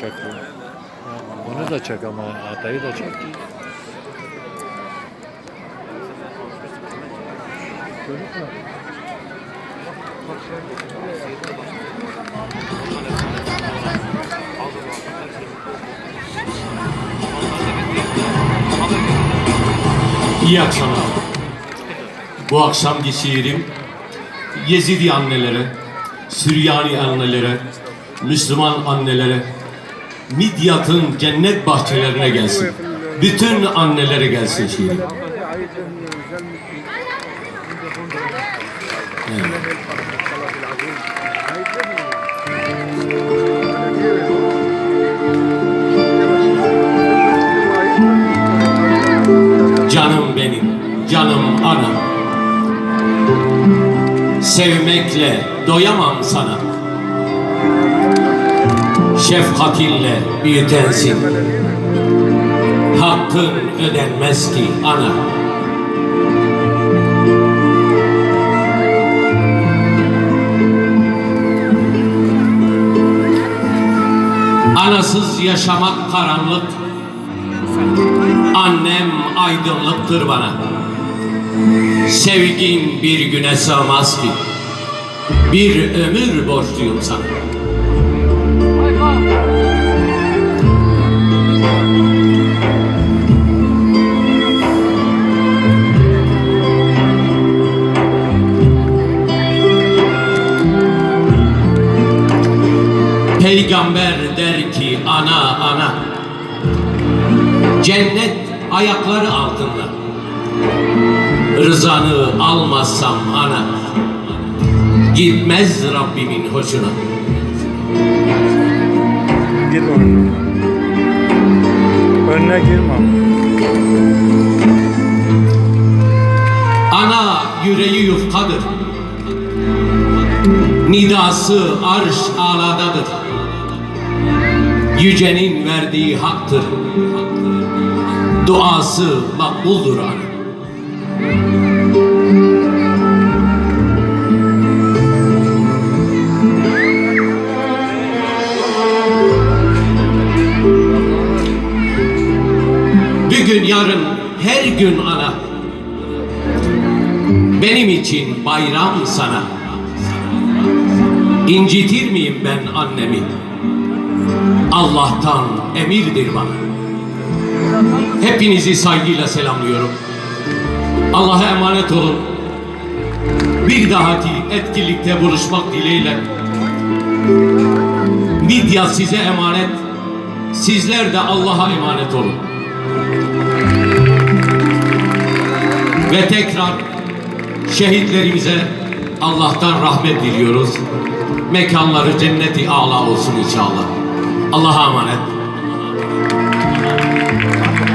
çek bunu. Da çek ama adayı da çek. İyi akşamlar. Bu akşamki şiirim Yezidi annelere, Süryani annelere, Müslüman annelere, Midyat'ın cennet bahçelerine gelsin. Bütün annelere gelsin şiirim. Canım benim, canım anam. Sevmekle doyamam sana. Şefkatinle büyütensin. Hakkın ödenmez ki ana. Anasız yaşamak karanlık. Annem aydınlıktır bana. Sevgin bir güne sığmaz ki. Bir ömür borçluyum sana. Peygamber der ki ana ana. Cennet ayakları altında. Rızanı almazsam ana. Gitmez Rabbimin hoşuna Yüreği yufkadır. Nidası arş aladadır. Yücenin verdiği haktır. Duası makbuldur ana Bugün yarın her gün ana Benim için bayram sana. İncitir miyim ben annemi? Allah'tan emirdir bana. Hepinizi saygıyla selamlıyorum. Allah'a emanet olun. Bir dahaki etkinlikte buluşmak dileğiyle. Midya size emanet. Sizler de Allah'a emanet olun. Ve tekrar şehitlerimize Allah'tan rahmet diliyoruz. Mekanları cenneti âlâ olsun inşallah. Allah'a emanet.